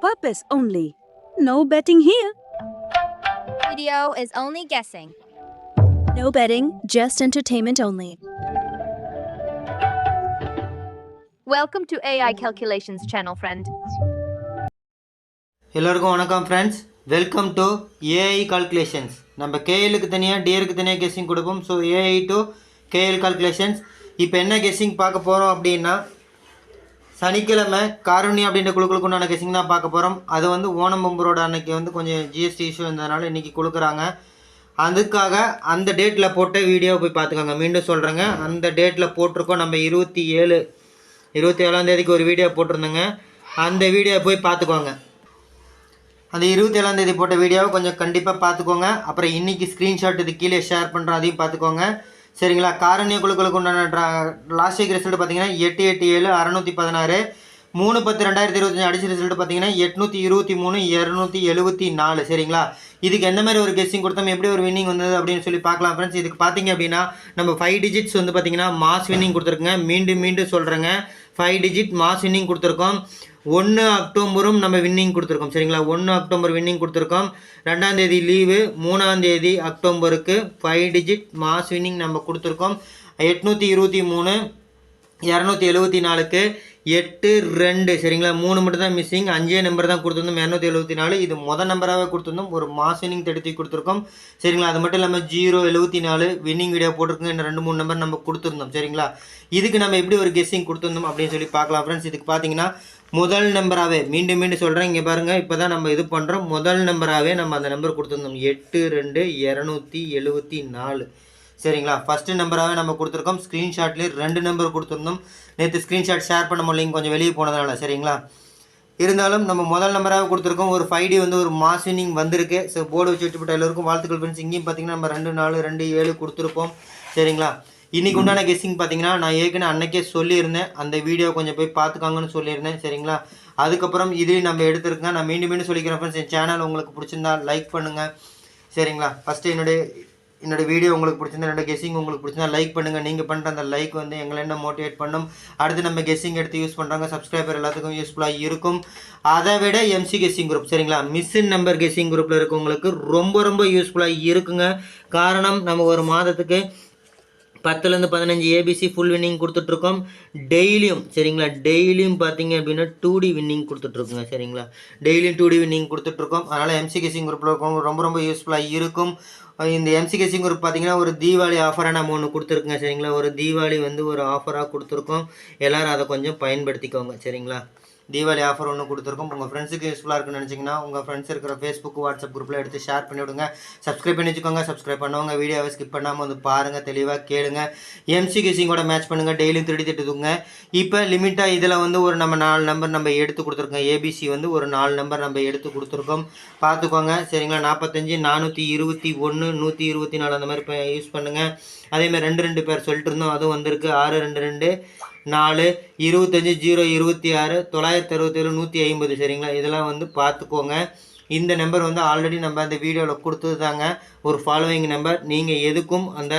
Purpose only. No betting here. Video is only guessing. No betting, just entertainment only. Welcome to AI Calculations channel, friend. எல்லோருக்கும் வணக்கம் friends welcome to AI calculations நம்ம கேஎலுக்கு தனியாக டிஆருக்கு தனியாக guessing கொடுப்போம் so AI to KL calculations இப்போ என்ன கெஸ்ஸிங் பார்க்க போகிறோம் அப்படின்னா சனிக்கிழமை காரணி அப்படின்ற குழுக்களுக்கு உண்டான கெஸ்ஸிங் தான் பார்க்க போகிறோம் அது வந்து ஓணம் பொம்பரோட அன்னைக்கு வந்து கொஞ்சம் ஜிஎஸ்டி இஷ்யூ இருந்ததுனால இன்றைக்கி கொடுக்குறாங்க. அதுக்காக அந்த டேட்டில் போட்ட வீடியோ போய் பார்த்துக்கோங்க. மீண்டும் சொல்கிறேங்க அந்த டேட்டில் போட்டிருக்கோம். நம்ம இருபத்தி ஏழு இருபத்தி ஏழாந்தேதிக்கு ஒரு வீடியோ போட்டிருந்தோங்க. அந்த வீடியோ போய் பார்த்துக்கோங்க. அந்த இருபத்தி ஏழாந்தேதி போட்ட வீடியோவை கொஞ்சம் கண்டிப்பாக பார்த்துக்கோங்க. அப்புறம் இன்னைக்கு ஸ்க்ரீன்ஷாட் இது கீழே ஷேர் பண்ணுறோம் அதையும் பார்த்துக்கோங்க. சரிங்களா? காரணிய குழுக்களுக்கு உண்டான லாஸ்ட் வீக் ரிசல்ட் பார்த்தீங்கன்னா எட்டு எட்டு ஏழு அறநூற்றி பதினாறு. மூணு பத்து ரெண்டாயிரத்தி இருபத்தஞ்சு அடிச்ச ரிசல்ட் பார்த்தீங்கன்னா எட்நூற்றி இருபத்தி மூணு இரநூத்தி எழுபத்தி நாலு. சரிங்களா? இதுக்கு எந்த மாதிரி ஒரு கெஸ்ஸிங் கொடுத்தோம்? எப்படி ஒரு வின்னிங் வந்தது? அப்படின்னு சொல்லி பார்க்கலாம் ஃப்ரெண்ட்ஸ் இதுக்கு பார்த்தீங்க அப்படின்னா நம்ம ஃபைவ் டிஜிட்ஸ் வந்து பார்த்தீங்கன்னா மாஸ் வின்னிங் கொடுத்துருக்குங்க. மீண்டும் மீண்டும் சொல்கிறேங்க ஃபைவ் டிஜிட் மாஸ் வின்னிங் கொடுத்துருக்கோம். ஒன்று அக்டோபரும் நம்ம வின்னிங் கொடுத்துருக்கோம். சரிங்களா? ஒன்று அக்டோபர் வின்னிங் கொடுத்துருக்கோம். ரெண்டாந்தேதி லீவு மூணாந்தேதி அக்டோபருக்கு ஃபைவ் டிஜிட் மாஸ் வின்னிங் நம்ம கொடுத்துருக்கோம். எட்நூற்றி இருபத்தி மூணு இரநூத்தி எழுபத்தி நாலுக்கு எட்டு ரெண்டு. சரிங்களா? மூணு மட்டும் தான் மிஸ்ஸிங் அஞ்சே நம்பர் தான் கொடுத்துருந்தோம் இரநூத்தி எழுபத்தி நாலு. இது மொதல் நம்பராகவே கொடுத்துருந்தோம். ஒரு மாஸ் வின்னிங் தடுத்து கொடுத்துருக்கோம். சரிங்களா? அது மட்டும் இல்லாமல் ஜீரோ எழுபத்தி நாலு வின்னிங் வீடியோ போட்டிருக்கோங்க. இன்னும் ரெண்டு மூணு நம்பர் நம்ம கொடுத்துருந்தோம். சரிங்களா? இதுக்கு நம்ம எப்படி ஒரு கெஸ்ஸிங் கொடுத்துருந்தோம் அப்படின்னு சொல்லி பார்க்கலாம் ஃப்ரெண்ட்ஸ் இதுக்கு பார்த்தீங்கன்னா முதல் நம்பராகவே மீண்டும் மீண்டும் சொல்கிறேன் இங்கே பாருங்கள் இப்போ தான் நம்ம இது பண்ணுறோம் முதல் நம்பராகவே நம்ம அந்த நம்பர் கொடுத்துருந்தோம். எட்டு ரெண்டு இரநூத்தி எழுபத்தி நாலு. சரிங்களா? ஃபஸ்ட்டு நம்பராகவே நம்ம கொடுத்துருக்கோம். ஸ்க்ரீன்ஷாட்லேயே ரெண்டு நம்பர் கொடுத்துருந்தோம். நேற்று ஸ்க்ரீன்ஷாட் ஷேர் பண்ண முடியலைங்க கொஞ்சம் வெளியே போனதுனால. சரிங்களா? இருந்தாலும் நம்ம முதல் நம்பராக கொடுத்துருக்கோம். ஒரு ஃபைவ் டி வந்து ஒரு மாஸ் வினிங் வந்திருக்கு. ஸோ போர்டு வச்சு விட்டுப்பட்ட எல்லோருக்கும் வாழ்த்துக்கள் ஃப்ரெண்ட்ஸ் இங்கேயும் பார்த்தீங்கன்னா நம்ம ரெண்டு நாலு ரெண்டு ஏழு கொடுத்துருப்போம். சரிங்களா? இன்றைக்கு உண்டான கெஸ்ஸிங் பார்த்தீங்கன்னா நான் ஏற்கனவே அன்னைக்கே சொல்லியிருந்தேன். அந்த வீடியோ கொஞ்சம் போய் பார்த்துக்காங்கன்னு சொல்லியிருந்தேன் சரிங்களா? அதுக்கப்புறம் இதுலேயும் நம்ம எடுத்துருக்கேன் நான் மீண்டும் மீண்டும் சொல்லிக்கிறேன் ஃப்ரெண்ட்ஸ் என் சேனல் உங்களுக்கு பிடிச்சிருந்தா லைக் பண்ணுங்கள் சரிங்களா? ஃபஸ்ட்டு என்னுடைய என்னோட வீடியோ உங்களுக்கு பிடிச்சிருந்தா என்னோட கெஸ்ஸிங் உங்களுக்கு பிடிச்சிருந்தா லைக் பண்ணுங்கள் நீங்கள் பண்ணுற அந்த லைக் வந்து எங்களை என்ன மோட்டிவேட் பண்ணும்? அடுத்து நம்ம கெஸ்ஸிங் எடுத்து யூஸ் பண்ணுறாங்க சப்ஸ்கிரைபர் எல்லாத்துக்கும் யூஸ்ஃபுல்லாக இருக்கும். அதை விட எம்சி கெஸ்ஸிங் குரூப் சரிங்களா? மிஸ்ஸின் நம்பர் கெஸ்ஸிங் குரூப்பில் இருக்கவங்களுக்கு ரொம்ப ரொம்ப யூஸ்ஃபுல்லாக இருக்குங்க. காரணம் நம்ம ஒரு மாதத்துக்கு பத்துலேருந்து பதினஞ்சு ஏபிசி ஃபுல் வின்னிங் கொடுத்துட்ருக்கோம். டெய்லியும் சரிங்களா? டெய்லியும் பார்த்தீங்க அப்படின்னா டூ டி வின்னிங் கொடுத்துட்ருக்குங்க சரிங்களா? டெய்லியும் டூ டி வின்னிங் கொடுத்துட்ருக்கோம். அதனால் எம்சிகேசிங் குரூப்பில் இருக்கும் ரொம்ப ரொம்ப யூஸ்ஃபுல்லாக இருக்கும். இந்த எம்சிகேசிங் குரூப் பார்த்தீங்கன்னா ஒரு தீபாவளி ஆஃபராக நம்ம ஒன்று கொடுத்துருக்குங்க சரிங்களா? ஒரு தீபாவளி வந்து ஒரு ஆஃபராக கொடுத்துருக்கோம். எல்லோரும் அதை கொஞ்சம் பயன்படுத்திக்கோங்க சரிங்களா? தீபாவளி ஆஃபர் ஒன்று கொடுத்துருக்கோம். உங்கள் ஃப்ரெண்ட்ஸுக்கு யூஸ்ஃபுல்லாக இருக்குன்னு நினச்சிங்கன்னா உங்கள் ஃப்ரெண்ட்ஸ் இருக்கிற ஃபேஸ்புக் வாட்ஸ்அப் குரூப்பில் எடுத்து ஷேர் பண்ணிவிடுங்க. சப்ஸ்கிரைப் பண்ணி வச்சுக்கோங்க. சப்ஸ்கிரைப் பண்ணவங்க வீடியோவை ஸ்கிப் பண்ணாமல் வந்து பாருங்கள் தெளிவாக கேளுங்க. எம்சி கூட மேட்ச் பண்ணுங்கள் டெய்லியும் திருடி திட்டுதுங்க. இப்போ லிமிட்டாக இதில் வந்து ஒரு நம்ம நாலு நம்பர் நம்ம எடுத்து கொடுத்துருக்கோம். ஏபிசி வந்து ஒரு நாலு நம்பர் நம்ம எடுத்து கொடுத்துருக்கோம். பார்த்துக்கோங்க. சரிங்களா? நாற்பத்தஞ்சு நானூற்றி இருபத்தி ஒன்று நூற்றி இருபத்தி நாலு அந்த மாதிரி யூஸ் பண்ணுங்கள் அதேமாதிரி ரெண்டு ரெண்டு பேர் சொல்லிட்டு இருந்தோம். அதுவும் வந்திருக்கு. ஆறு ரெண்டு ரெண்டு. நாலு இருபத்தஞ்சி ஜீரோ இருபத்தி ஆறு தொள்ளாயிரத்தி அறுபத்தேழு நூற்றி ஐம்பது. சரிங்களா? இதெல்லாம் வந்து பார்த்துக்கோங்க. இந்த நம்பர் வந்து ஆல்ரெடி நம்ம அந்த வீடியோவில் கொடுத்தது தாங்க ஒரு ஃபாலோவிங் நம்பர் நீங்கள் எதுக்கும் அந்த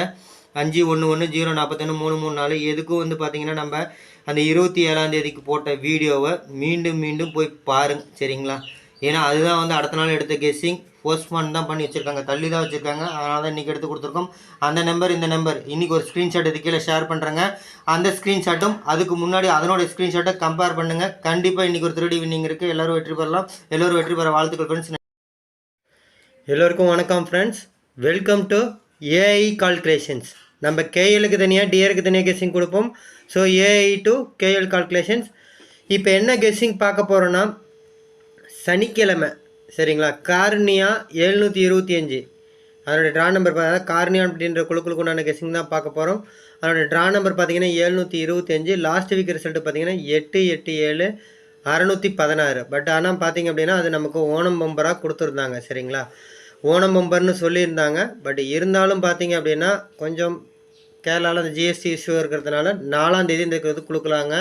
அஞ்சு ஒன்று ஒன்று ஜீரோ நாற்பத்தொன்று மூணு மூணு நாலு எதுக்கும் வந்து பார்த்தீங்கன்னா நம்ம அந்த இருபத்தி ஏழாந்தேதிக்கு போட்ட வீடியோவை மீண்டும் மீண்டும் போய் பாருங்க. சரிங்களா? ஏன்னா அதுதான் வந்து அடுத்த நாள் எடுத்த கெஸ்ஸிங் போஸ்ட்மான் தான் பண்ணி வச்சுருக்காங்க. தள்ளி தான் வச்சுருக்காங்க. அதனால தான் இன்றைக்கி எடுத்து கொடுத்துருக்கோம். அந்த நம்பர் இந்த நம்பர் இன்றைக்கி ஒரு ஸ்க்ரீன்ஷாட் இது கீழே ஷேர் பண்ணுறேங்க அந்த ஸ்க்ரீன்ஷாட்டும் அதுக்கு முன்னாடி அதனோட ஸ்க்ரீன்ஷாட்டை கம்பேர் பண்ணுங்கள் கண்டிப்பாக இன்றைக்கி ஒரு திருடி வின்னிங் இருக்குது எல்லோரும் வெற்றி பெறலாம். எல்லோரும் வெற்றி பெற வாழ்த்துக்கள் ஃப்ரெண்ட்ஸ் எல்லோருக்கும் வணக்கம் friends welcome to AI calculations நம்ம கேஎலுக்கு தனியாக டிஆருக்கு தனியாக கெஸ்ஸிங் கொடுப்போம். So AI to KL calculations இப்போ என்ன கெஸ்ஸிங் பார்க்க போகிறோன்னா சனிக்கிழமை. சரிங்களா? கார்னியா எழுநூற்றி இருபத்தி அஞ்சு. அதனுடைய ட்ரா நம்பர் பார்த்தா கார்னியா அப்படின்ற குழுக்களுக்கு உண்டான கெஸ்ஸிங் தான் பார்க்க போகிறோம் அதனுடைய ட்ரா நம்பர் பார்த்தீங்கன்னா எழுநூற்றி இருபத்தி அஞ்சு. லாஸ்ட் வீக் ரிசல்ட்டு பார்த்தீங்கன்னா எட்டு எட்டு ஏழு அறநூற்றி பதினாறு. பட் ஆனால் பார்த்தீங்க அப்படின்னா அது நமக்கு ஓணம் பம்பராக கொடுத்துருந்தாங்க சரிங்களா? ஓணம் பம்பர்னு சொல்லியிருந்தாங்க. பட் இருந்தாலும் பார்த்தீங்க அப்படின்னா கொஞ்சம் கேரளாவில் அந்த ஜிஎஸ்டி இஷ்யூ இருக்கிறதுனால நாலாம் தேதி இந்த கொடுக்கலாங்க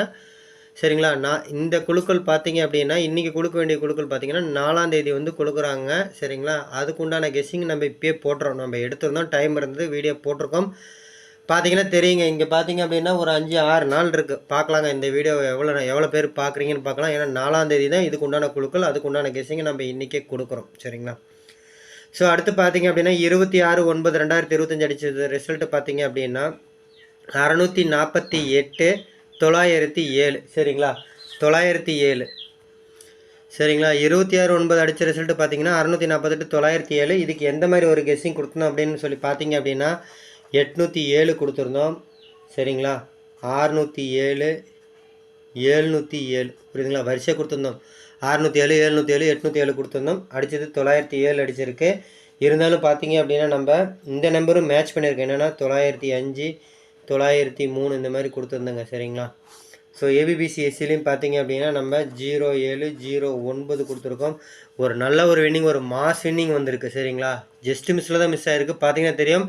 சரிங்களா? நான் இந்த குழுக்கள் பார்த்தீங்க அப்படின்னா இன்றைக்கி கொடுக்க வேண்டிய குழுக்கள் பார்த்தீங்கன்னா நாலாம் தேதி வந்து கொடுக்குறாங்க சரிங்களா? அதுக்குண்டான கெஸ்ஸிங் நம்ம இப்பயே போட்டுறோம். நம்ம எடுத்துருந்தோம். டைம் இருந்தது. வீடியோ போட்டிருக்கோம். பார்த்தீங்கன்னா தெரியுங்க. இங்கே பார்த்தீங்க அப்படின்னா ஒரு அஞ்சு ஆறு நாள் இருக்குது பார்க்கலாங்க. இந்த வீடியோ எவ்வளோ எவ்வளோ பேர் பார்க்குறீங்கன்னு பார்க்கலாம். ஏன்னா நாலாம் தேதி தான் இதுக்கு உண்டான குழுக்கள். அதுக்கு உண்டான கெஸ்ஸிங்கை நம்ம இன்றைக்கே கொடுக்குறோம். சரிங்களா? ஸோ அடுத்து பார்த்தீங்க அப்படின்னா இருபத்தி ஆறு ஒன்பது ரெண்டாயிரத்தி இருபத்தஞ்சு அடிச்சது ரிசல்ட்டு பார்த்தீங்க அப்படின்னா அறநூற்றி நாற்பத்தி எட்டு தொள்ளாயிரத்தி ஏழு. சரிங்களா? தொள்ளாயிரத்தி ஏழு. சரிங்களா? இருபத்தி ஆறு ஒன்பது அடித்த ரிசல்ட்டு பார்த்தீங்கன்னா அறநூற்றி நாற்பத்தெட்டு தொள்ளாயிரத்தி ஏழு. இதுக்கு எந்த மாதிரி ஒரு கெஸ்ஸிங் கொடுத்தோம் அப்படின்னு சொல்லி பார்த்தீங்க அப்படின்னா எட்நூற்றி ஏழு கொடுத்துருந்தோம். சரிங்களா? ஆறுநூற்றி ஏழு ஏழ்நூற்றி ஏழு. புரியுதுங்களா? வரிசையாக கொடுத்துருந்தோம். அறுநூற்றி ஏழு எழுநூற்றி ஏழு எட்நூற்றி ஏழு கொடுத்துருந்தோம். அடித்தது தொள்ளாயிரத்தி ஏழு அடிச்சிருக்கு. இருந்தாலும் பார்த்தீங்க அப்படின்னா நம்ம இந்த நம்பரும் மேட்ச் பண்ணியிருக்கோம் என்னென்னா தொள்ளாயிரத்தி அஞ்சு தொள்ளாயிரத்தி மூணு இந்த மாதிரி கொடுத்துருந்தேங்க சரிங்களா? ஸோ ஏபிபிசிஎஸ்சிலையும் பார்த்தீங்க அப்படின்னா நம்ம ஜீரோ ஏழு ஜீரோ ஒன்பது கொடுத்துருக்கோம். ஒரு நல்ல ஒரு வின்னிங் ஒரு மாஸ் வின்னிங் வந்திருக்கு சரிங்களா? ஜஸ்ட் மிஸ்ஸில் தான் மிஸ் ஆயிருக்கு. பார்த்தீங்கன்னா தெரியும்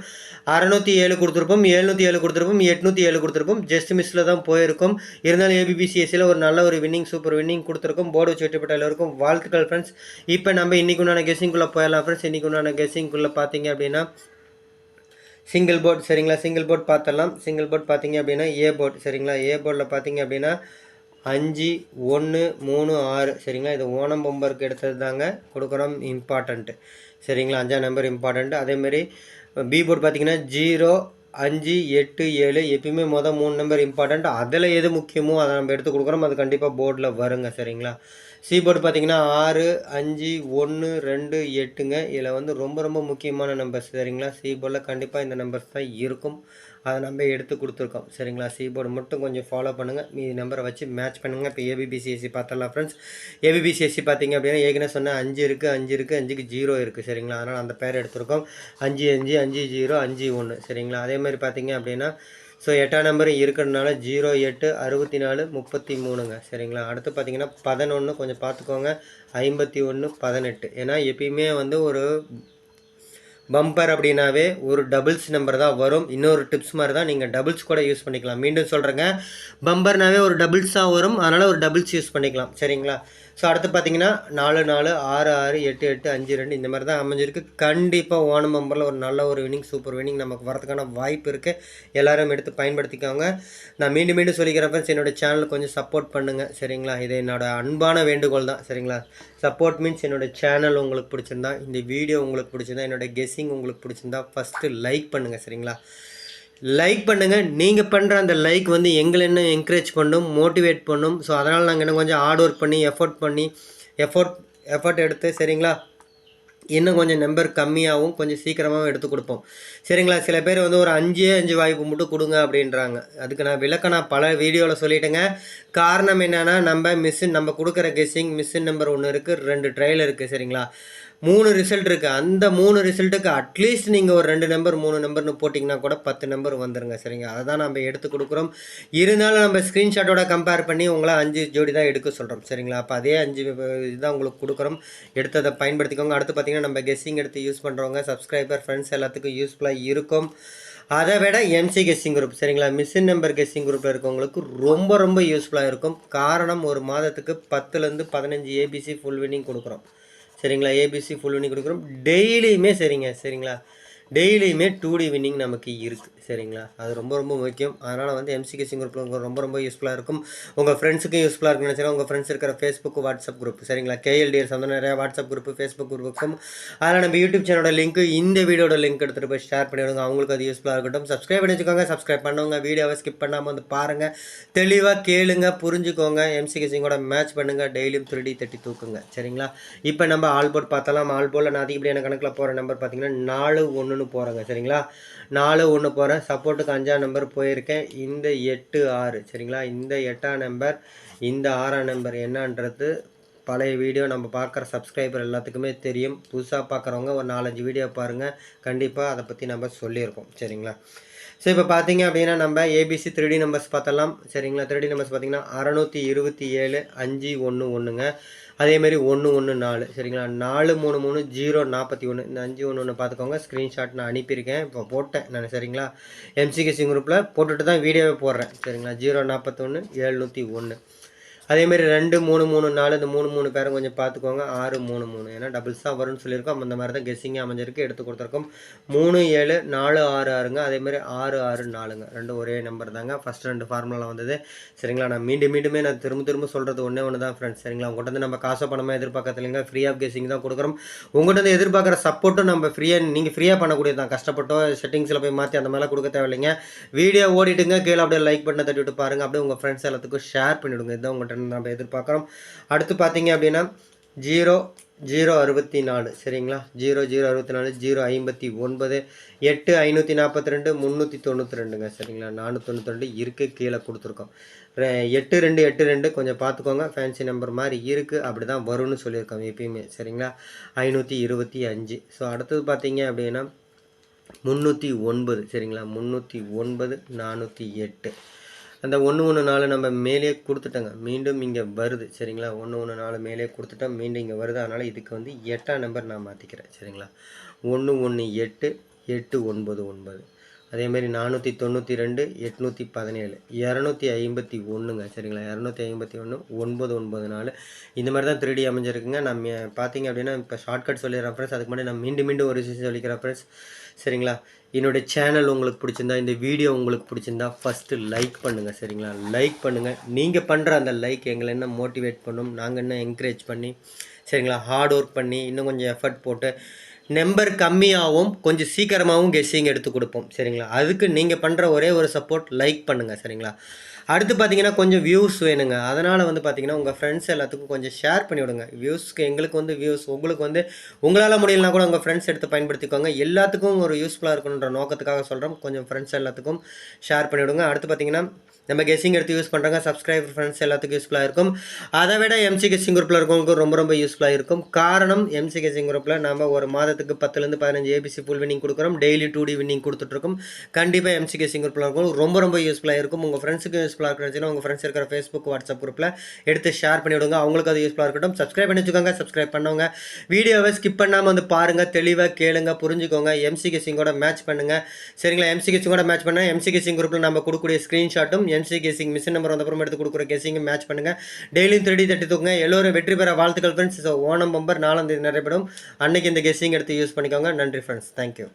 அறநூற்றி ஏழு கொடுத்துருப்போம் எழுநூற்றி ஏழு கொடுத்துருப்போம் எட்நூற்றி ஏழு கொடுத்துருப்போம். ஜஸ்ட் மிஸ்ஸில் தான் போயிருக்கும். இருந்தாலும் ஏபிபிசிஎஸ்சியில் ஒரு நல்ல ஒரு வின்னிங் சூப்பர் வின்னிங் கொடுத்துருக்கோம். போர்டு வச்சு வெற்றி எல்லோருக்கும் வாழ்த்துக்கள் ஃப்ரெண்ட்ஸ் இப்போ நம்ம இன்றைக்கு உண்டான கெஸ்ஸிங்குள்ளே போயிடலாம் ஃப்ரெண்ட்ஸ் இன்றைக்கு உண்டான கெஸ்ஸிங்குள்ளே பார்த்தீங்க அப்படின்னா சிங்கிள் போர்ட் சரிங்களா? சிங்கிள் போர்ட் பார்த்துடலாம் சிங்கிள் போர்ட் பார்த்தீங்க அப்படின்னா ஏ போர்ட் சரிங்களா? ஏ போர்டில் பார்த்தீங்க அப்படின்னா அஞ்சு ஒன்று மூணு ஆறு சரிங்களா? இது ஓணம் பொம்பருக்கு எடுத்தது தாங்க. கொடுக்குறோம் இம்பார்ட்டண்ட்டு சரிங்களா? அஞ்சாம் நம்பர் இம்பார்ட்டண்ட்டு அதேமாரி பி போர்ட் பார்த்தீங்கன்னா ஜீரோ அஞ்சு எட்டு ஏழு எப்பயுமே மொதல் மூணு நம்பர் இம்பார்ட்டண்ட் அதில் எது முக்கியமோ அதை நம்ம எடுத்து கொடுக்குறோம் அது கண்டிப்பாக போர்டில் வருங்க சரிங்களா? சி போர்டு பார்த்தீங்கன்னா ஆறு அஞ்சு ஒன்று ரெண்டு எட்டுங்க. இதில் வந்து ரொம்ப ரொம்ப முக்கியமான நம்பர்ஸ் சரிங்களா? சி போர்டில் கண்டிப்பாக இந்த நம்பர்ஸ் தான் இருக்கும். அதை நம்ம எடுத்து கொடுத்துருக்கோம். சரிங்களா? சி போர்டு மட்டும் கொஞ்சம் ஃபாலோ பண்ணுங்கள் மீதி நம்பரை வச்சு மேட்ச் பண்ணுங்கள் இப்போ ஏபிபிசிஎஸ்சி பார்த்தலாம் ஃப்ரெண்ட்ஸ் ஏபிபிசிஎஸ்சி பார்த்தீங்க அப்படின்னா ஏற்கனவே சொன்னால் அஞ்சு இருக்குது அஞ்சு இருக்குது அஞ்சுக்கு ஜீரோ இருக்குது சரிங்களா? அதனால் அந்த பேர் எடுத்திருக்கோம். அஞ்சு அஞ்சு அஞ்சு ஜீரோ அஞ்சு ஒன்று சரிங்களா? அதே மாதிரி பார்த்தீங்க அப்படின்னா ஸோ எட்டாம் நம்பர் இருக்கிறதுனால ஜீரோ எட்டு அறுபத்தி நாலு முப்பத்தி மூணுங்க சரிங்களா? அடுத்து பார்த்தீங்கன்னா பதினொன்று கொஞ்சம் பார்த்துக்கோங்க. ஐம்பத்தி ஒன்று பதினெட்டு. ஏன்னா எப்பயுமே வந்து ஒரு பம்பர் அப்படின்னாவே ஒரு டபுள்ஸ் நம்பர் தான் வரும். இன்னொரு டிப்ஸ் மாதிரி தான் நீங்கள் டபுள்ஸ் கூட யூஸ் பண்ணிக்கலாம். மீண்டும் சொல்கிறேங்க பம்பர்னாவே ஒரு டபுள்ஸ் தான் வரும். அதனால் ஒரு டபுள்ஸ் யூஸ் பண்ணிக்கலாம். சரிங்களா? ஸோ அடுத்து பார்த்தீங்கன்னா நாலு நாலு ஆறு ஆறு எட்டு எட்டு அஞ்சு ரெண்டு இந்த மாதிரி தான் அமைஞ்சிருக்கு. கண்டிப்பாக ஓணம் மம்பரில் ஒரு நல்ல ஒரு வினிங் சூப்பர் வினிங் நமக்கு வரதுக்கான வாய்ப்பு இருக்குது எல்லோரும் எடுத்து பயன்படுத்திக்கோங்க. நான் மீண்டும் மீண்டும் சொல்லிக்கிறேன் ஃப்ரெண்ட்ஸ் என்னோடய சேனல் கொஞ்சம் சப்போர்ட் பண்ணுங்கள் சரிங்களா? இது என்னோட அன்பான வேண்டுகோள் தான். சரிங்களா? சப்போர்ட் மீன்ஸ் என்னோட சேனல் உங்களுக்கு பிடிச்சிருந்தா இந்த வீடியோ உங்களுக்கு பிடிச்சிருந்தா என்னோட கெஸ்ஸிங் உங்களுக்கு பிடிச்சிருந்தா ஃபஸ்ட்டு லைக் பண்ணுங்கள் சரிங்களா? லைக் பண்ணுங்கள் நீங்கள் பண்ணுற அந்த லைக் வந்து எங்களை என்ன என்கரேஜ் பண்ணும் மோட்டிவேட் பண்ணும். ஸோ அதனால் நாங்கள் இன்னும் கொஞ்சம் ஹார்ட் ஒர்க் பண்ணி எஃபோர்ட் பண்ணி எஃபோர்ட் எஃபர்ட் எடுத்து சரிங்களா? இன்னும் கொஞ்சம் நம்பர் கம்மியாகவும் கொஞ்சம் சீக்கிரமாகவும் எடுத்து கொடுப்போம். சரிங்களா? சில பேர் வந்து ஒரு அஞ்சே அஞ்சு வாய்ப்பு மட்டும் கொடுங்க அப்படின்றாங்க. அதுக்கு நான் விளக்க நான் பல வீடியோவில் சொல்லிட்டேங்க. காரணம் என்னென்னா நம்ம மிஷின் நம்ம கொடுக்குற கெஸ்ஸிங் மிஷின் நம்பர் ஒன்று இருக்குது ரெண்டு ட்ரையல் இருக்குது சரிங்களா? மூணு ரிசல்ட் இருக்குது அந்த மூணு ரிசல்ட்டுக்கு அட்லீஸ்ட் நீங்கள் ஒரு ரெண்டு நம்பர் மூணு நம்பர்னு போட்டிங்கன்னா கூட பத்து நம்பர் வந்துருங்க சரிங்க அதை தான் நம்ம எடுத்து கொடுக்குறோம். இருந்தாலும் நம்ம ஸ்க்ரீன்ஷாட்டோட கம்பேர் பண்ணி உங்களை அஞ்சு ஜோடி தான் எடுக்க சொல்கிறோம் சரிங்களா? அப்போ அதே அஞ்சு இதுதான் உங்களுக்கு கொடுக்குறோம். எடுத்து அதை பயன்படுத்திக்கோங்க. அடுத்து பார்த்தீங்கன்னா நம்ம கெஸ்ஸிங் எடுத்து யூஸ் பண்ணுறவங்க சப்ஸ்கிரைபர் ஃப்ரெண்ட்ஸ் எல்லாத்துக்கும் யூஸ்ஃபுல்லாக இருக்கும். அதை விட எம்சி கெஸ்ஸிங் குரூப் சரிங்களா? மிஷின் நம்பர் கெஸ்ஸிங் குரூப்பில் இருக்கவங்களுக்கு ரொம்ப ரொம்ப யூஸ்ஃபுல்லாக இருக்கும். காரணம் ஒரு மாதத்துக்கு பத்துலேருந்து பதினஞ்சு ஏபிசி ஃபுல் வின்னிங் கொடுக்குறோம். சரிங்களா? ஏபிசி ஃபுல் பண்ணி கொடுக்குறோம். டெய்லியுமே சரிங்க. சரிங்களா? டெய்லியுமே டூ டி வின்னிங் நமக்கு இருக்குது சரிங்களா? அது ரொம்ப ரொம்ப முக்கியம். அதனால் வந்து எம்சிகேசி குரூப்பில் ரொம்ப ரொம்ப யூஸ்ஃபுல்லாக இருக்கும். உங்கள் ஃப்ரெண்ட்ஸுக்கு யூஸ்ஃபுல்லாக இருக்குன்னு நினச்சினா உங்கள் ஃப்ரெண்ட்ஸ் இருக்கிற ஃபேஸ்புக் வாட்ஸ்அப் குரூப் சரிங்களா? கேஎல்டிஎஸ் வந்து நிறையா வாட்ஸ்அப் குரூப் ஃபேஸ்புக் குரூப் இருக்கும். அதில் நம்ம யூடியூப் சேனலோட லிங்க் இந்த வீடியோட லிங்க் எடுத்துகிட்டு போய் ஷேர் பண்ணிவிடுங்க அவங்களுக்கு அது யூஸ்ஃபுல்லாக இருக்கட்டும். சப்ஸ்கிரைப் பண்ணி வச்சுக்கோங்க. சப்ஸ்கிரைப் பண்ணுவோங்க வீடியோவை ஸ்கிப் பண்ணாமல் வந்து பாருங்கள் தெளிவாக கேளுங்க புரிஞ்சுக்கோங்க. எம்சிகேசிங்கோட மேட்ச் பண்ணுங்கள் டெய்லியும் திருடி தட்டி தூக்குங்க சரிங்களா? இப்போ நம்ம ஆல்போர்ட் பார்த்தாலும் ஆல்போர்டில் நான் அதிகப்படியான கணக்கில் போகிற நம்பர் பார்த்தீங்கன்னா நாலு ஒன்று ஒன்று போகிறேங்க சரிங்களா? நாலு ஒன்று போகிறேன் சப்போர்ட்டுக்கு அஞ்சாம் நம்பர் போயிருக்கேன். இந்த எட்டு ஆறு சரிங்களா? இந்த எட்டாம் நம்பர் இந்த ஆறாம் நம்பர் என்னன்றது பழைய வீடியோ நம்ம பார்க்குற சப்ஸ்கிரைபர் எல்லாத்துக்குமே தெரியும். புதுசாக பார்க்குறவங்க ஒரு நாலஞ்சு வீடியோ பாருங்கள் கண்டிப்பாக அதை பற்றி நம்ம சொல்லியிருக்கோம் சரிங்களா? ஸோ இப்போ பார்த்தீங்க அப்படின்னா நம்ம ஏபிசி த்ரீ நம்பர்ஸ் பார்த்தலாம் சரிங்களா? த்ரீ நம்பர்ஸ் பார்த்தீங்கன்னா அறநூற்றி இருபத்தி ஏழு அஞ்சு ஒன்று ஒன்றுங்க. அதேமாரி ஒன்று ஒன்று நாலு. சரிங்களா? நாலு மூணு மூணு ஜீரோ நாற்பத்தி ஒன்று இந்த அஞ்சு ஒன்று ஒன்று பார்த்துக்கோங்க. ஸ்க்ரீன்ஷாட் நான் அனுப்பியிருக்கேன். இப்போ போட்டேன் நான் சரிங்களா? எம்சிகேசி குரூப்பில் போட்டுட்டு தான் வீடியோவே போடுறேன். சரிங்களா? ஜீரோ நாற்பத்தொன்று எழுநூற்றி ஒன்று அதேமாரி ரெண்டு மூணு மூணு நாலு இந்த மூணு மூணு பேரும் கொஞ்சம் பார்த்துக்கோங்க. ஆறு மூணு மூணு. ஏன்னா டபுள்ஸ் தான் வரும்னு சொல்லியிருக்கோம். அந்த மாதிரி தான் கெஸ்ஸிங்காக அமைஞ்சிருக்கு. எடுத்து கொடுத்துருக்கோம். மூணு ஏழு நாலு ஆறு ஆறுங்க. அதேமாரி ஆறு ஆறு நாலுங்க. ரெண்டும் ஒரே நம்பர் தாங்க. ஃபஸ்ட் ரெண்டு ஃபார்முலா வந்தது. சரிங்களா? நான் மீண்டும் மீண்டுமே நான் திரும்ப திரும்ப சொல்கிறது ஒன்றே ஒன்று தான் ஃப்ரெண்ட்ஸ் சரிங்களா? உங்கள்கிட்ட வந்து நம்ம காசோ பணமாக எதிர்பார்க்கறதுலைங்க ஃப்ரீ ஆஃப் கெஸ்ஸிங் தான் கொடுக்குறோம். உங்கள்கிட்ட வந்து எதிர்பார்க்குற சப்போர்ட்டும் நம்ம ஃப்ரீயாக நீங்கள் ஃப்ரீயாக பண்ணக்கூடியது தான். கஷ்டப்பட்டோ செட்டிங்ஸில் போய் மாற்றி அந்த மாதிரிலாம் கொடுக்க தேவையில்லைங்க. வீடியோ ஓடிட்டுங்க. கீழே அப்படியே லைக் பட்டனை தட்டி விட்டு பாருங்கள் அப்படியே உங்கள் ஃப்ரெண்ட்ஸ் எல்லாத்துக்கும் ஷேர் பண்ணிவிடுங்க. இதுதான் உங்கள்கிட்ட இருந்து நம்ம எதிர்பார்க்குறோம். அடுத்து பார்த்தீங்க அப்படின்னா ஜீரோ ஜீரோ அறுபத்தி நாலு சரிங்களா? ஜீரோ ஜீரோ அறுபத்தி நாலு ஜீரோ ஐம்பத்தி ஒன்பது எட்டு ஐநூற்றி நாற்பத்தி ரெண்டு முந்நூற்றி தொண்ணூற்றி ரெண்டுங்க சரிங்களா? நானூற்றி தொண்ணூற்றி ரெண்டு இருக்குது கீழே கொடுத்துருக்கோம். எட்டு ரெண்டு எட்டு ரெண்டு கொஞ்சம் பார்த்துக்கோங்க. ஃபேன்சி நம்பர் மாதிரி இருக்குது அப்படி தான் வரும்னு சொல்லியிருக்கோம் எப்பயுமே. சரிங்களா? ஐநூற்றி இருபத்தி அஞ்சு. ஸோ அடுத்தது பார்த்தீங்க அப்படின்னா முந்நூற்றி ஒன்பது. சரிங்களா? முந்நூற்றி ஒன்பது நானூற்றி எட்டு. அந்த ஒன்று ஒன்று நாலு நம்ம மேலே கொடுத்துட்டோங்க. மீண்டும் இங்கே வருது. சரிங்களா? ஒன்று ஒன்று நாலு மேலே கொடுத்துட்டோம் மீண்டும் இங்கே வருது. அதனால் இதுக்கு வந்து எட்டாம் நம்பர் நான் மாற்றிக்கிறேன் சரிங்களா? ஒன்று ஒன்று எட்டு எட்டு ஒன்பது ஒன்பது. அதேமாரி நானூற்றி தொண்ணூற்றி ரெண்டு எட்நூற்றி பதினேழு இரநூத்தி ஐம்பத்தி ஒன்றுங்க சரிங்களா? இரநூத்தி ஐம்பத்தி ஒன்று ஒன்பது ஒன்பது நாலு இந்த மாதிரி தான் த்ரீ டி அமைஞ்சிருக்குங்க. நம்ம பார்த்தீங்க அப்படின்னா இப்போ ஷார்ட்கட் சொல்லிடுறேன் ஃப்ரெண்ட்ஸ் அதுக்கு முன்னாடி நான் மீண்டும் மீண்டும் ஒரு விஷயம் சொல்லிக்கிறேன் ஃப்ரெண்ட்ஸ் சரிங்களா? என்னுடைய சேனல் உங்களுக்கு பிடிச்சிருந்தா இந்த வீடியோ உங்களுக்கு பிடிச்சிருந்தா ஃபஸ்ட்டு லைக் பண்ணுங்கள் சரிங்களா? லைக் பண்ணுங்கள் நீங்கள் பண்ணுற அந்த லைக் எங்களை என்ன மோட்டிவேட் பண்ணும்? நாங்கள் என்ன என்கரேஜ் பண்ணி சரிங்களா? ஹார்ட் ஒர்க் பண்ணி இன்னும் கொஞ்சம் எஃபர்ட் போட்டு நம்பர் கம்மியாகவும் கொஞ்சம் சீக்கிரமாகவும் கெஸ்ஸிங் எடுத்து கொடுப்போம். சரிங்களா? அதுக்கு நீங்கள் பண்ணுற ஒரே ஒரு சப்போர்ட் லைக் பண்ணுங்கள் சரிங்களா? அடுத்து பார்த்தீங்கன்னா கொஞ்சம் வியூஸ் வேணுங்க. அதனால் வந்து பார்த்தீங்கன்னா உங்கள் ஃப்ரெண்ட்ஸ் எல்லாத்துக்கும் கொஞ்சம் ஷேர் பண்ணிவிடுங்க வியூஸ்க்கு எங்களுக்கு வந்து வியூஸ் உங்களுக்கு வந்து உங்களால் முடியலனா கூட உங்கள் ஃப்ரெண்ட்ஸ் எடுத்து பயன்படுத்திக்கோங்க. எல்லாத்துக்கும் ஒரு யூஸ்ஃபுல்லாக இருக்கணுன்ற நோக்கத்துக்காக சொல்கிறோம் கொஞ்சம் ஃப்ரெண்ட்ஸ் எல்லாத்துக்கும் ஷேர் பண்ணி விடுங்க. அடுத்து பார்த்தீங்கன்னா நம்ம கெஸ்ஸிங் எடுத்து யூஸ் பண்ணுறாங்க சப்ஸ்கிரைபர் ஃப்ரெண்ட்ஸ் எல்லாத்துக்கும் யூஸ்ஃபுல்லாக இருக்கும். அதை விட எம்சி கெஸ்ஸிங் குரூப்பில் இருக்கவங்களுக்கு ரொம்ப ரொம்ப யூஸ்ஃபுல்லாக இருக்கும். காரணம் எம்சி கெஸ்ஸிங் குரூப்பில் நம்ம ஒரு மாதத்துக்கு பத்துலேருந்து பதினஞ்சு ஏபிசி ஃபுல் வின்னிங் கொடுக்குறோம். டெய்லி டூ டி வின்னிங் கொடுத்துட்ருக்கோம் கண்டிப்பாக எம்சி கெஸ்ஸிங் குரூப்பில் இருக்கும் ரொம்ப ரொம்ப யூஸ்ஃபுல்லாக இருக்கும். உங்கள் ஃப்ரெண்ட்ஸுக்கு யூஸ்ஃபுல்லாக இருக்கிறச்சுன்னா உங்கள் ஃப்ரெண்ட்ஸ் இருக்கிற ஃபேஸ்புக் வாட்ஸ்அப் குரூப்பில் எடுத்து ஷேர் பண்ணி விடுங்க. அவங்களுக்கு அது யூஸ்ஃபுல்லாக இருக்கட்டும். சப்ஸ்கிரைப் பண்ணி வச்சுக்கோங்க. சப்ஸ்கிரைப் பண்ணவங்க வீடியோவை ஸ்கிப் பண்ணாமல் வந்து பாருங்கள் தெளிவாக கேளுங்க. புரிஞ்சுக்கோங்க. எம்சி கெஸ்ஸிங்கோட மேட்ச் பண்ணுங்கள் சரிங்களா? எம்சி கெஸ்ஸிங்கோட மேட்ச் பண்ணால் எம்சி கெஸ்ஸிங் குரூப்பில் நம்ம கொடுக்கக்கூடிய ஸ்க்ரீன்ஷாட்டும் என்சி கெஸ்ஸிங் மிஷின் நம்பர் வந்தப்புறம் எடுத்து கொடுக்குற கெஸ்ஸிங்கும் மேட்ச் பண்ணுங்கள் டெய்லியும் திருடி தட்டி தூக்குங்க. எல்லோரும் வெற்றி பெற வாழ்த்துக்கள் ஃப்ரெண்ட்ஸ் ஸோ ஓணம் பம்பர் நாலாம் தேதி நடைபெறும். அன்னைக்கு இந்த கெஸிங் எடுத்து யூஸ் பண்ணிக்கோங்க. நன்றி ஃப்ரெண்ட்ஸ் தேங்க்யூ